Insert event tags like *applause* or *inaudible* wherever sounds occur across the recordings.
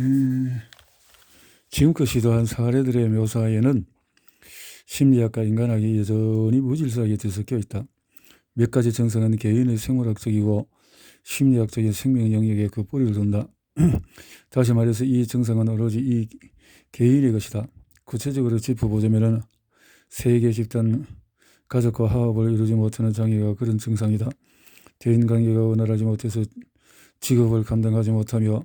음, 지금껏 시도한 사례들의 묘사에는 심리학과 인간학이 여전히 무질서하게 뒤섞여 있다. 몇 가지 정성은 개인의 생물학적이고 심리학적인 생명 영역에 그 뿌리를 둔다. *clears throat* 다시 말해서 이 정성은 오로지 이 개인의 것이다. 구체적으로 짚어보자면 세계 집단 가족과 화합을 이루지 못하는 장애가 그런 증상이다. 대인관계가 원활하지 못해서 직업을 감당하지 못하며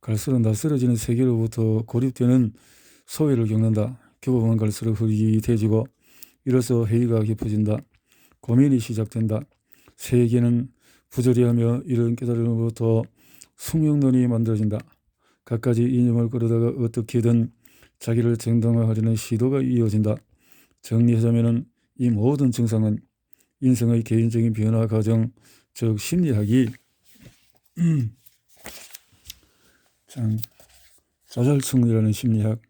갈수록 낯설어지는 세계로부터 고립되는 소외를 겪는다. 교보면 갈수록 흐릿해지고 이로써 회의가 깊어진다. 고민이 시작된다. 세계는 부조리하며 이런 깨달음으로부터 숙명론이 만들어진다. 갖가지 이념을 끌어다가 어떻게든 자기를 정당화하려는 시도가 이어진다. 정리하자면 이 모든 증상은 인생의 개인적인 변화 과정, 즉 심리학이 *clears throat* 참 자잘충이라는 심리학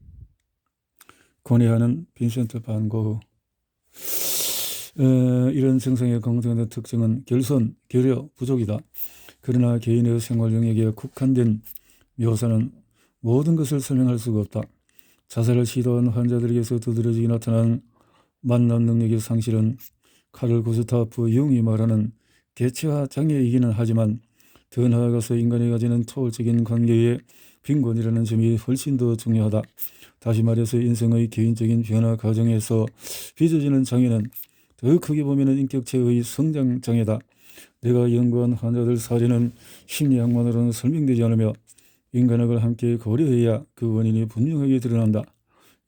권해하는 빈센트 반 고흐 어, 이런 증상의 공통된 특징은 결손, 결여, 부족이다. 그러나 개인의 생활 영역에 국한된 묘사는 모든 것을 설명할 수가 없다. 자살을 시도한 환자들에게서 두드러지게 나타난 만남 능력의 상실은 카를 구스타프 융이 말하는 개체화 장애이기는 하지만 더 나아가서 인간이 가지는 토월적인 관계의 빈곤이라는 점이 훨씬 더 중요하다. 다시 말해서 인생의 개인적인 변화 과정에서 빚어지는 장애는 더 크게 보면 인격체의 성장 장애다. 내가 연구한 환자들 사례는 심리학만으로는 설명되지 않으며 인간학을 함께 고려해야 그 원인이 분명하게 드러난다.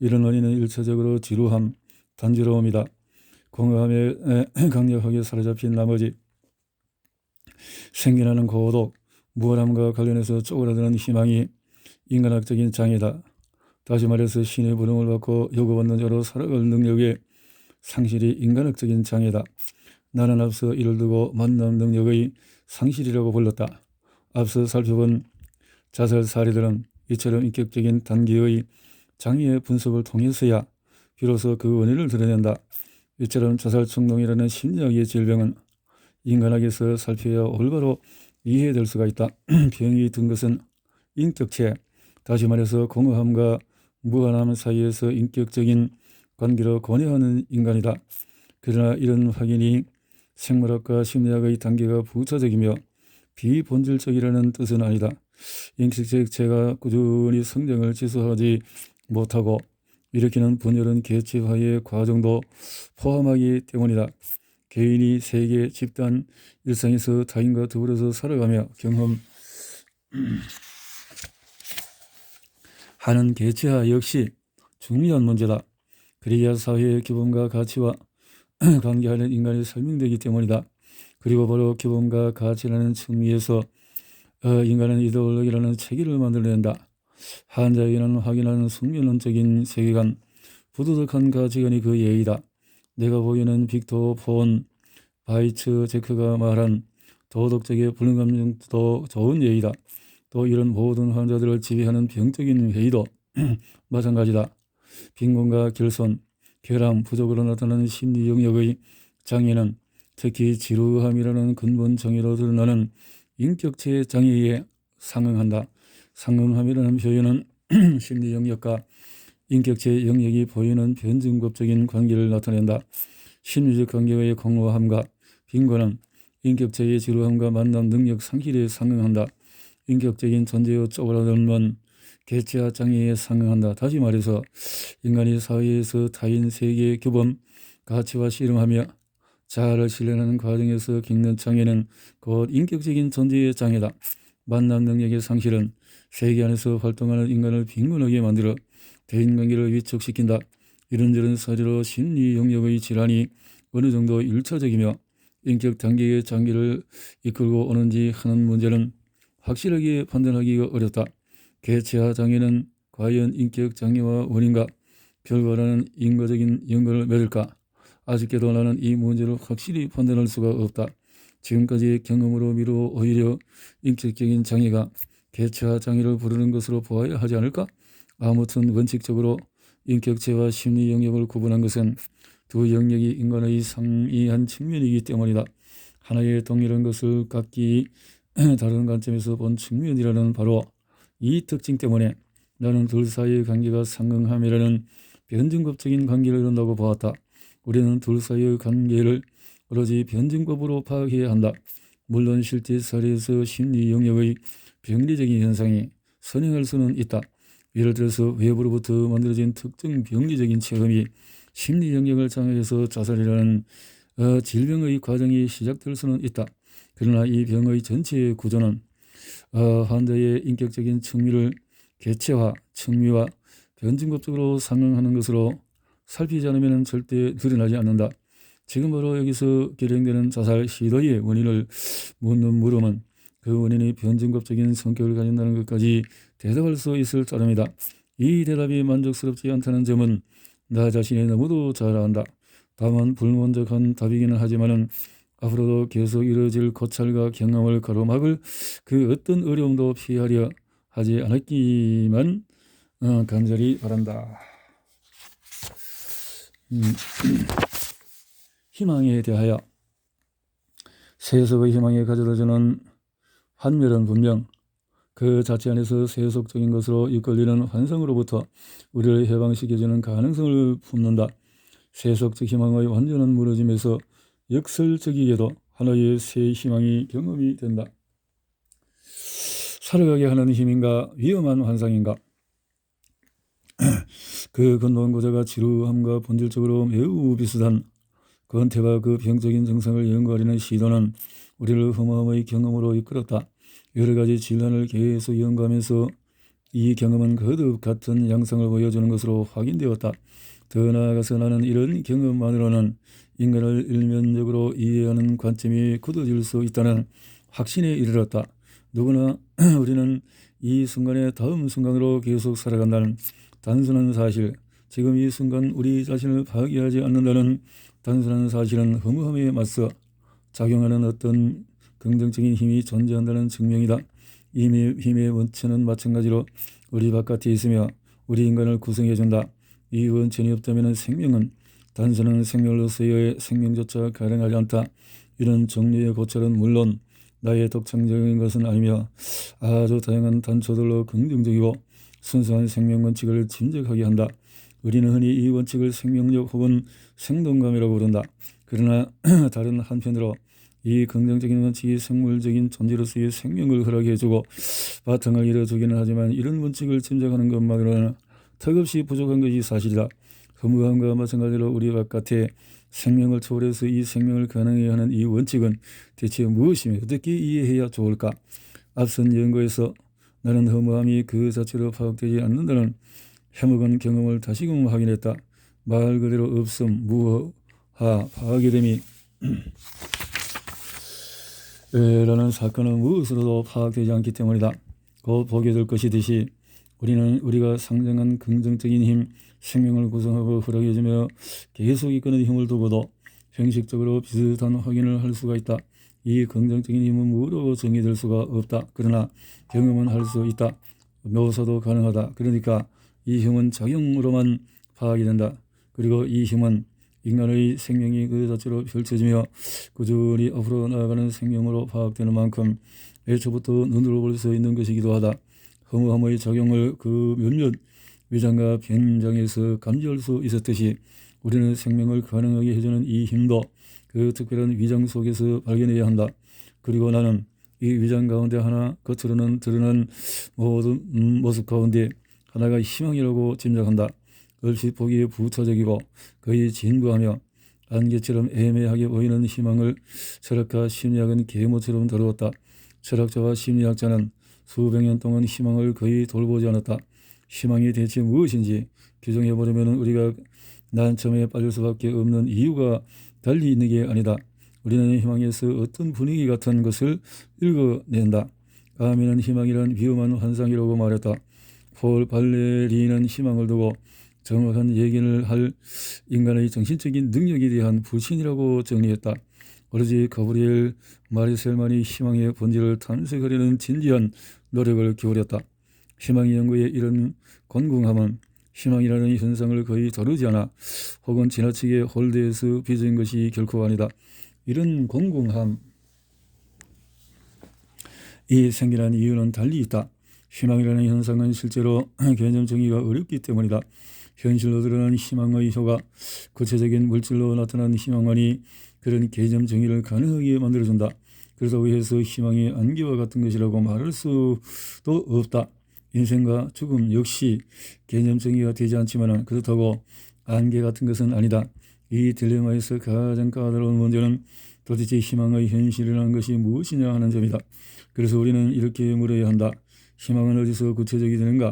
이런 원인은 일차적으로 지루함, 단지러움이다. 공허함에 *clears throat* 강력하게 사로잡힌 나머지 생겨나는 고독, 무한함과 관련해서 쪼그라드는 희망이 인간학적인 장애다. 다시 말해서 신의 부름을 받고 요구받는 자로 살아갈 능력의 상실이 인간학적인 장애다. 나는 앞서 이를 두고 만남 능력의 상실이라고 불렀다. 앞서 살펴본 자살 사례들은 이처럼 인격적인 단계의 장애의 분석을 통해서야 비로소 그 원인을 드러낸다. 이처럼 자살 충동이라는 심리학의 질병은 인간학에서 살펴야 올바로 이해될 수가 있다. *clears throat* 병이 든 것은 인격체, 다시 말해서 공허함과 무한함 사이에서 인격적인 관계로 권해하는 인간이다. 그러나 이런 확인이 생물학과 심리학의 단계가 부차적이며 비본질적이라는 뜻은 아니다. 인격체가 꾸준히 성장을 지속하지 못하고 일으키는 분열은 개체화의 과정도 포함하기 때문이다. 개인이 세계, 집단, 일상에서 타인과 더불어서 살아가며 경험 *clears throat* 하는 개체화 역시 중요한 문제다. 그래야 사회의 기본과 가치와 *clears throat* 관계하는 인간이 설명되기 때문이다. 그리고 바로 기본과 가치라는 측면에서 어, 인간은 이데올로기라는 체계를 만들어낸다. 한자에게는 확인하는 숙면론적인 세계관, 부도덕한 가치관이 그 예의다. 내가 보기에는 빅토 폰 바이츠 제크가 말한 도덕적의 불능감정도 좋은 예의다. 또 이런 모든 환자들을 지배하는 병적인 회의도 *clears throat* 마찬가지다. 빈곤과 결손, 결함, 부족으로 나타나는 심리 영역의 장애는 특히 지루함이라는 근본 정의로 드러나는 인격체 장애에 상응한다. 상응함이라는 표현은 *clears throat* 심리 영역과 인격체 영역이 보이는 변증법적인 관계를 나타낸다. 심리적 관계의 공허함과 빈곤은 인격체의 지루함과 만남 능력 상실에 상응한다. 인격적인 존재의 쪼그라들면 개체화 장애에 상응한다. 다시 말해서 인간이 사회에서 타인 세계의 규범, 가치와 씨름하며 자아를 실현하는 과정에서 겪는 장애는 곧 인격적인 존재의 장애다. 만남 능력의 상실은 세계 안에서 활동하는 인간을 빈곤하게 만들어 대인관계를 위축시킨다. 이런저런 사례로 심리 영역의 질환이 어느 정도 일차적이며 인격 단계의 장기를 이끌고 오는지 하는 문제는 확실하게 판단하기가 어렵다. 개체화 장애는 과연 인격 장애와 원인과 결과라는 인과적인 연관을 맺을까? 아쉽게도 나는 이 문제를 확실히 판단할 수가 없다. 지금까지의 경험으로 미루 오히려 인격적인 장애가 개체화 장애를 부르는 것으로 보아야 하지 않을까? 아무튼 원칙적으로 인격체와 심리 영역을 구분한 것은 두 영역이 인간의 상이한 측면이기 때문이다. 하나의 동일한 것을 각기 *clears throat* 다른 관점에서 본 측면이라는 바로 이 특징 때문에 나는 둘 사이의 관계가 상응함이라는 변증법적인 관계를 이룬다고 보았다. 우리는 둘 사이의 관계를 오로지 변증법으로 파악해야 한다. 물론 실제 사례에서 심리 영역의 병리적인 현상이 선행할 수는 있다. 예를 들어서 외부로부터 만들어진 특정 병리적인 체험이 심리 영역을 장애해서 자살이라는 어, 질병의 과정이 시작될 수는 있다. 그러나 이 병의 전체 구조는 어, 환자의 인격적인 측미를 개체화, 측미와 변증법적으로 상응하는 것으로 살피지 않으면 절대 드러나지 않는다. 지금 바로 여기서 결행되는 자살 시도의 원인을 묻는 물음은 그 원인이 변증법적인 성격을 가진다는 것까지 대답할 수 있을 따름이다. 이 대답이 만족스럽지 않다는 점은 나 자신이 너무도 잘 안다. 다만 불만족한 답이기는 하지만은 앞으로도 계속 이루어질 고찰과 경험을 가로막을 그 어떤 어려움도 피하려 하지 않았기만 어, 간절히 바란다. 음, *clears throat* 희망에 대하여 세속의 희망에 가져다주는 환멸은 분명 그 자체 안에서 세속적인 것으로 이끌리는 환상으로부터 우리를 해방시켜주는 가능성을 품는다. 세속적 희망의 완전한 무너짐에서 역설적이게도 하나의 새 희망이 경험이 된다. 살아가게 하는 힘인가 위험한 환상인가 *clears throat* 그 근본 고자가 지루함과 본질적으로 매우 비슷한 권태와 그 병적인 증상을 연구하려는 시도는 우리를 허무함의 경험으로 이끌었다. 여러 가지 질환을 계속 연구하면서 이 경험은 거듭 같은 양상을 보여주는 것으로 확인되었다. 더 나아가서 나는 이런 경험만으로는 인간을 일면적으로 이해하는 관점이 굳어질 수 있다는 확신에 이르렀다. 누구나 *clears throat* 우리는 이 순간의 다음 순간으로 계속 살아간다는 단순한 사실, 지금 이 순간 우리 자신을 파괴하지 않는다는 단순한 사실은 허무함에 맞서 작용하는 어떤 긍정적인 힘이 존재한다는 증명이다. 이 힘의 원천은 마찬가지로 우리 바깥에 있으며 우리 인간을 구성해준다. 이 원천이 없다면 생명은 단순한 생명으로서의 생명조차 가능하지 않다. 이런 정리의 고찰은 물론 나의 독창적인 것은 아니며 아주 다양한 단초들로 긍정적이고 순수한 생명 원칙을 짐작하게 한다. 우리는 흔히 이 원칙을 생명력 혹은 생동감이라고 부른다. 그러나 *clears throat* 다른 한편으로 이 긍정적인 원칙이 생물적인 존재로서의 생명을 허락해 주고 바탕을 이뤄주기는 하지만 이런 원칙을 짐작하는 것만으로는 턱없이 부족한 것이 사실이다. 허무함과 마찬가지로 우리 바깥에 생명을 초월해서 이 생명을 가능하게 하는 이 원칙은 대체 무엇이며 어떻게 이해해야 좋을까? 앞선 연구에서 나는 허무함이 그 자체로 파악되지 않는다는 해먹은 경험을 다시금 확인했다. 말 그대로 없음, 무하, 파괴됨이 *clears throat* 라는 사건은 무엇으로도 파악되지 않기 때문이다. 곧 보게 될 것이듯이 우리는 우리가 상정한 긍정적인 힘, 생명을 구성하고 허락해주며 계속 이끄는 힘을 두고도 형식적으로 비슷한 확인을 할 수가 있다. 이 긍정적인 힘은 무로 정의될 수가 없다. 그러나 경험은 할 수 있다. 묘사도 가능하다. 그러니까 이 힘은 작용으로만 파악이 된다. 그리고 이 힘은 인간의 생명이 그 자체로 펼쳐지며 꾸준히 앞으로 나아가는 생명으로 파악되는 만큼 애초부터 눈으로 볼 수 있는 것이기도 하다. 허무함의 작용을 그 몇몇 위장과 변장에서 감지할 수 있었듯이 우리는 생명을 가능하게 해주는 이 힘도 그 특별한 위장 속에서 발견해야 한다. 그리고 나는 이 위장 가운데 하나 겉으로는 드러난 모든 모습 가운데 하나가 희망이라고 짐작한다. 얼핏 보기에 부차적이고 거의 진부하며 안개처럼 애매하게 보이는 희망을 철학과 심리학은 계모처럼 다루었다. 철학자와 심리학자는 수백 년 동안 희망을 거의 돌보지 않았다. 희망이 대체 무엇인지 규정해보려면 우리가 난처에 빠질 수밖에 없는 이유가 달리 있는 게 아니다. 우리는 희망에서 어떤 분위기 같은 것을 읽어낸다. 아미는 희망이란 위험한 환상이라고 말했다. 폴 발레리는 희망을 두고 정확한 얘기를 할 인간의 정신적인 능력에 대한 불신이라고 정리했다. 오로지 가브리엘 마리셀만이 희망의 본질을 탐색하려는 진지한 노력을 기울였다. 희망 연구의 이런 곤궁함은 희망이라는 현상을 거의 다루지 않아 혹은 지나치게 홀대해서 빚은 것이 결코 아니다. 이런 곤궁함 이 생기는 이유는 달리 있다. 희망이라는 현상은 실제로 *clears throat* 개념 정의가 어렵기 때문이다. 현실로 드러난 희망의 효가 구체적인 물질로 나타난 희망만이 그런 개념 정의를 가능하게 만들어준다. 그렇다고 해서 희망이 안개와 같은 것이라고 말할 수도 없다. 인생과 죽음 역시 개념 정의가 되지 않지만 그렇다고 안개 같은 것은 아니다. 이 딜레마에서 가장 까다로운 문제는 도대체 희망의 현실이라는 것이 무엇이냐 하는 점이다. 그래서 우리는 이렇게 물어야 한다. 희망은 어디서 구체적이 되는가?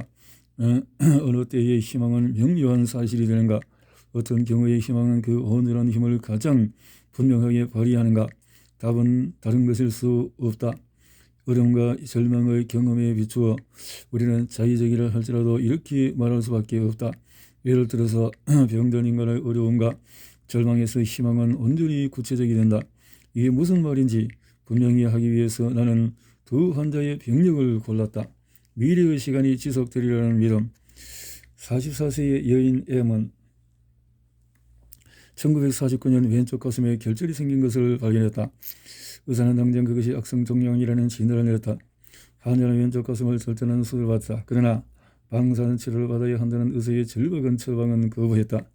어, *clears throat* 어느 때의 희망은 명료한 사실이 되는가? 어떤 경우의 희망은 그 온전한 힘을 가장 분명하게 발휘하는가? 답은 다른 것일 수 없다. 어려움과 절망의 경험에 비추어 우리는 자의적이라 할지라도 이렇게 말할 수밖에 없다. 예를 들어서 *clears throat* 병든 인간의 어려움과 절망에서 희망은 온전히 구체적이 된다. 이게 무슨 말인지 분명히 하기 위해서 나는 두 환자의 병력을 골랐다. 미래의 시간이 지속되리라는 믿음. 44세의 여인 M은 1949년 왼쪽 가슴에 결절이 생긴 것을 발견했다. 의사는 당장 그것이 악성 종양이라는 진단을 내렸다. 환자는 왼쪽 가슴을 절단하는 수술을 받았다. 그러나 방사선 치료를 받아야 한다는 의사의 절박한 처방은 거부했다.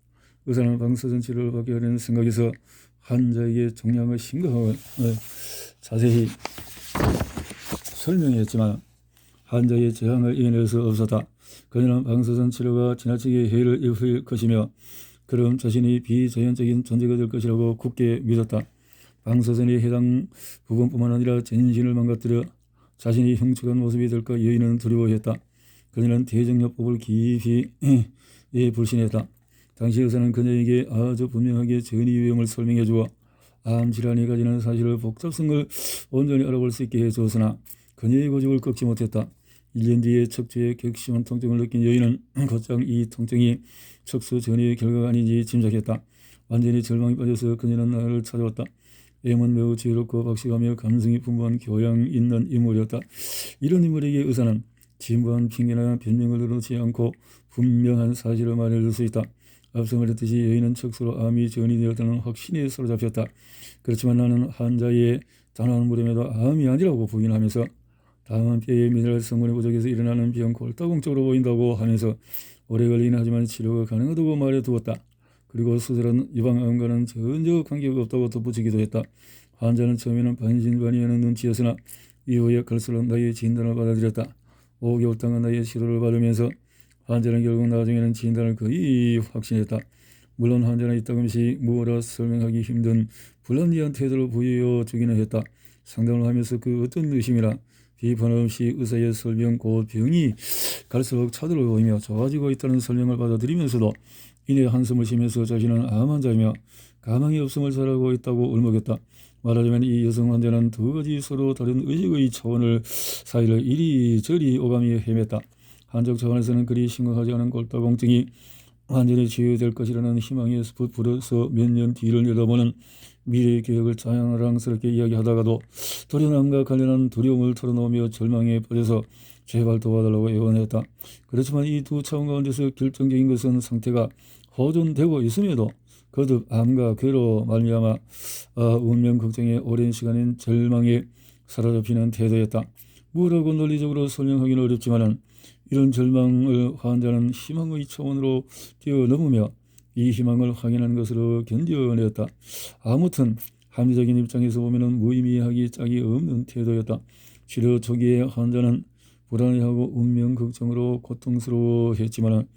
의사는 방사선 치료를 받게 하려는 생각에서 환자에게 종양의 심각함을 자세히 설명했지만 환자의 이겨낼 수 없었다. 그녀는 방사선 치료가 지나치게 해를 입을 것이며 그럼 자신이 비자연적인 존재가 될 것이라고 굳게 믿었다. 방사선이 해당 부분뿐만 아니라 전신을 망가뜨려 자신이 흉측한 모습이 될까 여인은 두려워했다. 그녀는 대정요법을 깊이 예, 불신했다. 당시 의사는 그녀에게 아주 분명하게 전이 유형을 설명해 주어 암 질환이 가지는 사실을 복잡성을 온전히 알아볼 수 있게 해 주었으나 그녀의 고집을 꺾지 못했다. 1년 뒤에 척추에 격심한 통증을 느낀 여인은 *clears throat* 곧장 이 통증이 척수 전이의 결과가 아닌지 짐작했다. 완전히 절망에 빠져서 그녀는 나를 찾아왔다. M은 매우 지혜롭고 박식하며 감성이 풍부한 교양 있는 인물이었다. 이런 인물에게 의사는 진부한 핑계나 변명을 들어놓지 않고 분명한 사실을 말해줄 수 있다. 앞서 말했듯이 여인은 척수로 암이 전이되었다는 확신에 사로잡혔다. 그렇지만 나는 환자의 단호한 물음에도 암이 아니라고 부인하면서 다음은 뼈의 미네랄 성분이 부족해서 일어나는 병 골다공적으로 보인다고 하면서 오래 걸리긴 하지만 치료가 가능하다고 말해두었다. 그리고 수술은 유방암과는 전혀 관계가 없다고 덧붙이기도 했다. 환자는 처음에는 반신반의하는 눈치였으나 이후에 갈수록 나의 진단을 받아들였다. 5개월 동안 나의 치료를 받으면서 환자는 결국 나중에는 진단을 거의 확신했다. 물론 환자는 이따금씩 뭐라 설명하기 힘든 불합리한 태도를 보여주기는 했다. 상담을 하면서 그 어떤 의심이나 없이 의사의 설명 곧 병이 갈수록 차도를 보이며 좋아지고 있다는 설명을 받아들이면서도 이내 한숨을 쉬면서 자신은 암 환자이며 가망이 없음을 잘하고 있다고 울먹였다. 말하자면 이 여성 환자는 두 가지 서로 다른 의식의 차원을 사이를 이리저리 오가며 헤맸다. 한쪽 차원에서는 그리 심각하지 않은 골다공증이 완전히 치유될 것이라는 희망에 부풀어서 몇 년 뒤를 내다보는 미래의 계획을 자랑스럽게 이야기하다가도 도련함과 관련한 두려움을 털어놓으며 절망에 빠져서 제발 도와달라고 애원했다. 그렇지만 이 두 차원 가운데서 결정적인 것은 상태가 호전되고 있음에도 거듭 암과 괴로 말미암아 아, 운명 걱정에 오랜 시간인 절망에 사로잡히는 태도였다. 뭐라고 논리적으로 설명하기는 어렵지만은 이런 절망을 환자는 희망의 차원으로 뛰어넘으며 이 희망을 확인하는 것으로 견뎌내었다. 아무튼 합리적인 입장에서 보면 무의미하기 짝이 없는 태도였다. 치료 초기에 환자는 불안해하고 운명 걱정으로 고통스러워했지만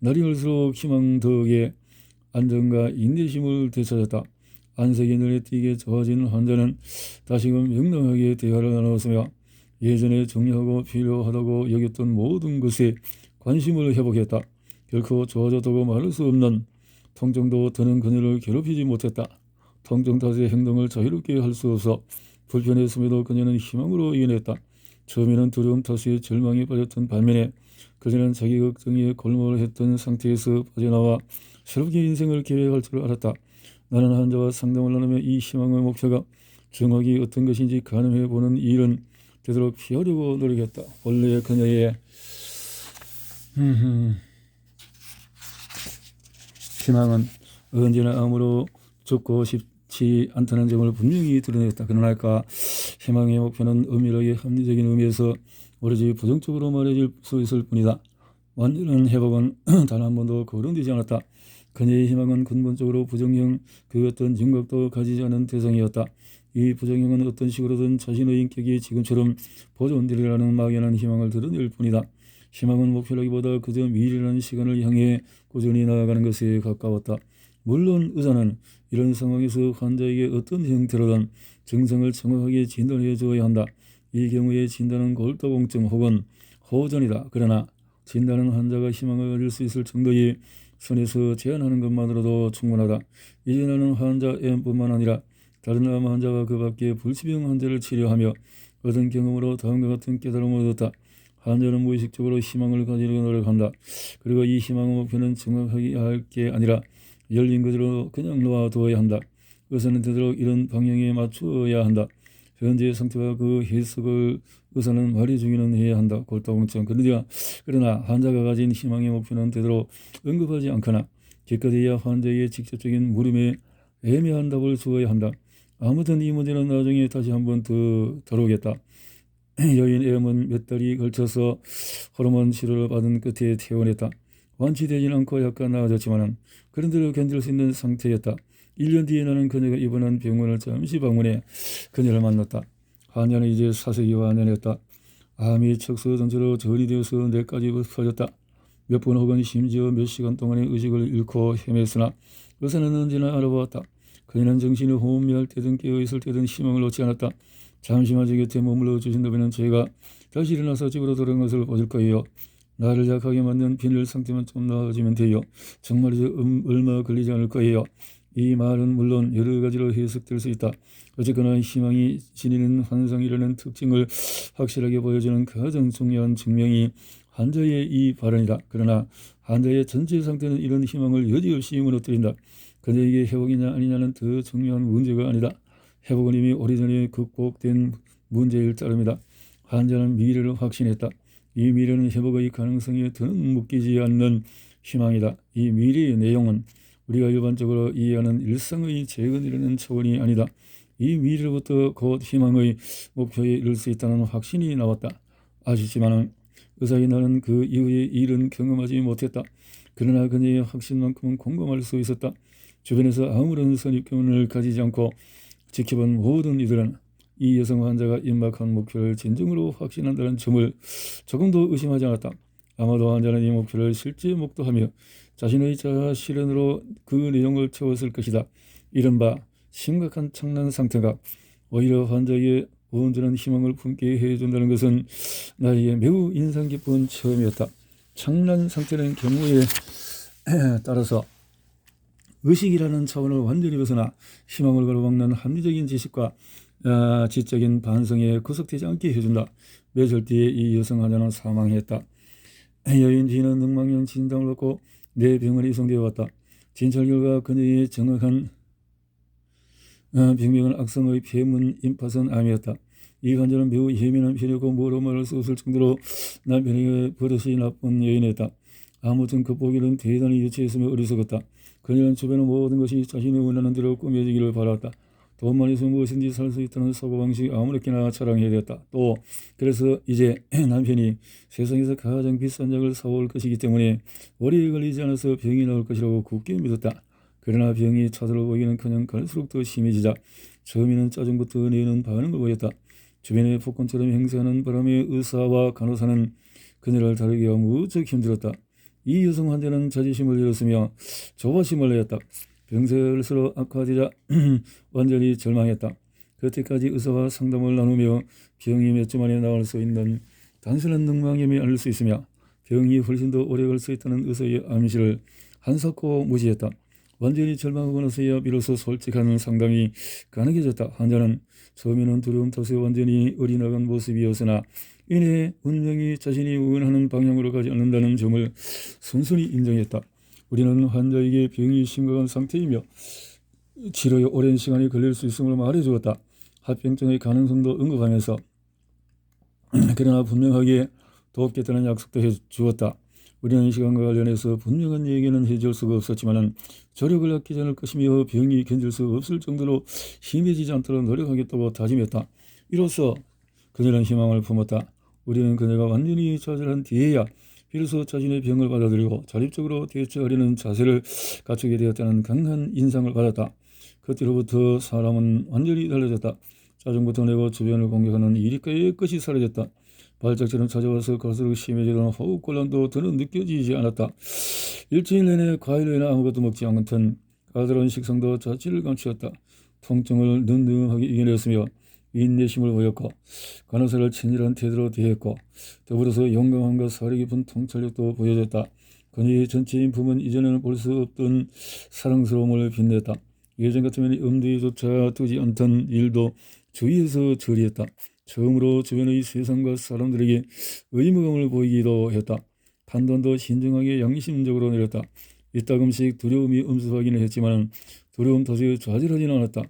날이 갈수록 희망 덕에 안정과 인내심을 되찾았다. 안색이 눈에 띄게 좋아진 환자는 다시금 명랑하게 대화를 나누었으며 예전에 정리하고 필요하다고 여겼던 모든 것에 관심을 회복했다. 결코 좋아졌다고 말할 수 없는 통증도 더는 그녀를 괴롭히지 못했다. 통증 탓에 행동을 자유롭게 할 수 없어 불편했음에도 그녀는 희망으로 이겨냈다. 처음에는 두려움 탓에 절망에 빠졌던 반면에 그녀는 자기 걱정에 골몰했던 상태에서 빠져나와 새롭게 인생을 계획할 줄 알았다. 나는 환자와 상담을 나누며 이 희망의 목표가 정확히 어떤 것인지 가늠해 보는 일은 되도록 피하려고 노력했다. 원래 그녀의 희망은 언제나 암으로 죽고 싶지 않다는 점을 분명히 드러냈다. 그러나까 희망의 목표는 엄밀하게 합리적인 의미에서 오로지 부정적으로 말해질 수 있을 뿐이다. 완전한 회복은 *clears throat* 단 한 번도 거론되지 않았다. 그녀의 희망은 근본적으로 부정형 그 어떤 윤곽도 가지지 않은 대상이었다. 이 부정형은 어떤 식으로든 자신의 인격이 지금처럼 보존되리라는 막연한 희망을 드러낼 뿐이다. 희망은 목표라기보다 그저 미래라는 시간을 향해 꾸준히 나아가는 것에 가까웠다. 물론 의사는 이런 상황에서 환자에게 어떤 형태로든 증상을 정확하게 진단해 줘야 한다. 이 경우에 진단은 골다공증 혹은 호전이다. 그러나 진단은 환자가 희망을 가질 수 있을 정도의 선에서 제한하는 것만으로도 충분하다. 이제 나는 환자 M뿐만 아니라 다른 암 환자와 그 밖에 불치병 환자를 치료하며 얻은 경험으로 다음과 같은 깨달음을 얻었다. 환자는 무의식적으로 희망을 가지려고 노력한다. 그리고 이 희망의 목표는 정확하게 할게 아니라 열린 그대로 그냥 놓아두어야 한다. 의사는 되도록 이런 방향에 맞추어야 한다. 현재의 상태와 그 해석을 의사는 말해 주기는 해야 한다. 골다공증. 그러나, 그러나 환자가 가진 희망의 목표는 되도록 언급하지 않거나 기껏해야 환자에게 직접적인 물음에 애매한 답을 주어야 한다. 아무튼 이 문제는 나중에 다시 한번 더 다루겠다. *clears throat* 여인 M은 몇 달이 걸쳐서 호르몬 치료를 받은 끝에 퇴원했다. 완치되진 않고 약간 나아졌지만 그런대로 견딜 수 있는 상태였다. 1년 뒤에 나는 그녀가 입원한 병원을 잠시 방문해 그녀를 만났다. 환자는 이제 사색이 완연했다. 암이 척수 전체로 전이되어서 뇌까지 퍼졌다. 몇분 혹은 심지어 몇 시간 동안의 의식을 잃고 헤맸으나 의사는 언제나 알아보았다. 그녀는 정신이 혼미할 때든 깨어있을 때든 희망을 놓지 않았다. 잠시만 제 곁에 머물러 주신다면 제가 다시 일어나서 집으로 돌아온 것을 보실 거예요. 나를 약하게 만든 비늘 상태만 좀 나아지면 돼요. 정말이죠. 음, 얼마 걸리지 않을 거예요. 이 말은 물론 여러 가지로 해석될 수 있다. 어쨌거나 희망이 지니는 환상이라는 특징을 확실하게 보여주는 가장 중요한 증명이 환자의 이 발언이다. 그러나 환자의 전체 상태는 이런 희망을 여지없이 무너뜨린다. 그녀에게 회복이냐 아니냐는 더 중요한 문제가 아니다. 이미 오래전에 극복된 문제일 따름이다. 환자는 미래를 확신했다. 이 미래는 회복의 가능성에 더는 묶이지 않는 희망이다. 이 미래의 내용은 우리가 일반적으로 이해하는 일상의 재건이라는 차원이 아니다. 이 미래로부터 곧 희망의 목표에 이를 수 있다는 확신이 나왔다. 아쉽지만 의사의 나는 그 이후의 일은 경험하지 못했다. 그러나 그녀의 확신만큼은 공감할 수 있었다. 주변에서 아무런 선입견을 가지지 않고 지켜본 모든 이들은 이 여성 환자가 임박한 목표를 진정으로 확신한다는 점을 조금도 의심하지 않았다. 아마도 환자는 이 목표를 실제 목도하며 자신의 자아 실현으로 그 내용을 채웠을 것이다. 이른바 심각한 창난 상태가 오히려 환자에게 온전한 희망을 품게 해준다는 것은 나에게 매우 인상 깊은 체험이었다. 창난 상태라는 경우에 *clears throat* 따라서 의식이라는 차원을 완전히 벗어나 희망을 가로막는 합리적인 지식과 아, 지적인 반성에 구속되지 않게 해준다. 몇절 뒤에 이 여성 환자는 사망했다. 여인 D는 능망형 진단을 받고 내 병원에 이송되어 왔다. 진찰 결과 그녀의 정확한 어, 병명은 악성의 폐문 임파선 암이었다. 이 환자는 매우 예민한 편이고 뭐로 말할 수 없을 정도로 남편에게 버릇이 나쁜 여인이었다. 아무튼 극복에는 대단히 유치했으며 어리석었다. 그녀는 주변의 모든 것이 자신의 원하는 대로 꾸며지기를 바랐다. 돈만 있으면 무엇인지 살 수 있다는 사고방식이 아무렇게나 자랑해야 되었다. 또 그래서 이제 *clears throat* 남편이 세상에서 가장 비싼 약을 사올 것이기 때문에 오래 걸리지 않아서 병이 나올 것이라고 굳게 믿었다. 그러나 병이 찾아오기는커녕 갈수록 더 심해지자 처음에는 짜증부터 내는 반응을 보였다. 주변의 폭군처럼 행세하는 바람에 의사와 간호사는 그녀를 다루기가 무척 힘들었다. 이 여성 환자는 자존심을 잃었으며 조바심을 내었다. 병세를스로 악화되자 *clears throat* 완전히 절망했다. 그때까지 의사와 상담을 나누며 병이 몇 주 만에 나을 수 있는 단순한 능망염이 아닐 수 있으며 병이 훨씬 더 오래 갈수 있다는 의사의 암시를 한사코 무시했다. 완전히 절망하고 나서야 비로소 솔직한 상담이 가능해졌다. 환자는 처음에는 두려움 탓에 완전히 어리나간 모습이었으나 이내 운명이 자신이 원하는 방향으로 가지 않는다는 점을 순순히 인정했다. 우리는 환자에게 병이 심각한 상태이며 치료에 오랜 시간이 걸릴 수 있음을 말해 주었다. 합병증의 가능성도 언급하면서 *clears throat* 그러나 분명하게 돕겠다는 약속도 해 주었다. 우리는 이 시간과 관련해서 분명한 얘기는 해줄 수가 없었지만 조력을 아끼지 않을 것이며 병이 견딜 수 없을 정도로 심해지지 않도록 노력하겠다고 다짐했다. 이로써 그녀는 희망을 품었다. 우리는 그녀가 완전히 좌절한 뒤에야 비로소 자신의 병을 받아들이고 자립적으로 대처하려는 자세를 갖추게 되었다는 강한 인상을 받았다. 그때로부터 사람은 완전히 달라졌다. 짜증부터 내고 주변을 공격하는 이리까의 끝이 사라졌다. 발작처럼 찾아와서 갈수록 심해지던 호흡곤란도 더는 느껴지지 않았다. 일주일 내내 과일이나 아무것도 먹지 않던 까다로운 식성도 자취를 감추었다. 통증을 늠름하게 이겨냈으며 인내심을 보였고 간호사를 친절한 태도로 대했고 더불어서 용감함과 사려 깊은 통찰력도 보여줬다. 그녀의 전체 인 품은 이전에는 볼 수 없던 사랑스러움을 빛냈다. 예전 같으면 엄두에조차 두지 않던 일도 주위에서 처리했다. 처음으로 주변의 세상과 사람들에게 의무감을 보이기도 했다. 판단도 신중하게 양심적으로 내렸다. 이따금씩 두려움이 음습하기는 했지만 두려움 탓에 좌절하지는 않았다.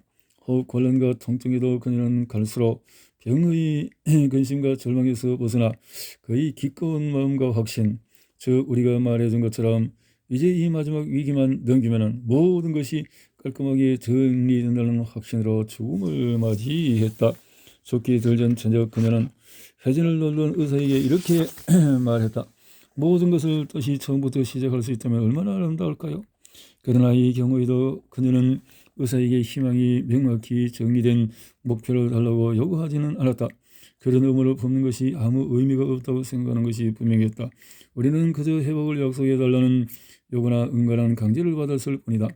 호흡 곤란과 통증에도 그녀는 갈수록 병의 *clears throat* 근심과 절망에서 벗어나 거의 기꺼운 마음과 확신, 즉 우리가 말해준 것처럼 이제 이 마지막 위기만 넘기면 모든 것이 깔끔하게 정리된다는 확신으로 죽음을 맞이했다. 죽기 들전 저녁 그녀는 회전을 놀던 의사에게 이렇게 *clears throat* 말했다. 모든 것을 다시 처음부터 시작할 수 있다면 얼마나 아름다울까요? 그러나 이 경우에도 그녀는 의사에게 희망이 명확히 정리된 목표를 달라고 요구하지는 않았다. 그런 의무를 품는 것이 아무 의미가 없다고 생각하는 것이 분명했다. 우리는 그저 회복을 약속해달라는 요구나 은근한 강제를 받았을 뿐이다.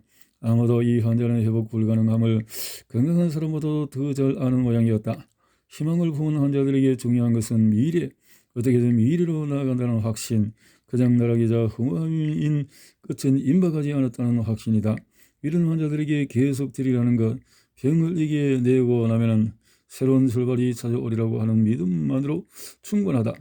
아마도 이 환자는 회복 불가능함을 건강한 사람보다 더 잘 아는 모양이었다. 희망을 품은 환자들에게 중요한 것은 미래, 어떻게든 미래로 나아간다는 확신, 그냥 나락이자 허무함인 끝은 임박하지 않았다는 확신이다. 이런 환자들에게 계속 드리라는 것, 병을 이겨내고 나면은 새로운 출발이 찾아오리라고 하는 믿음만으로 충분하다.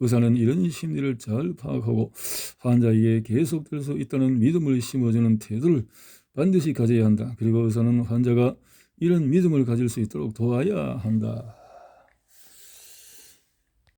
의사는 이런 심리를 잘 파악하고 환자에게 계속될 수 있다는 믿음을 심어주는 태도를 반드시 가져야 한다. 그리고 의사는 환자가 이런 믿음을 가질 수 있도록 도와야 한다.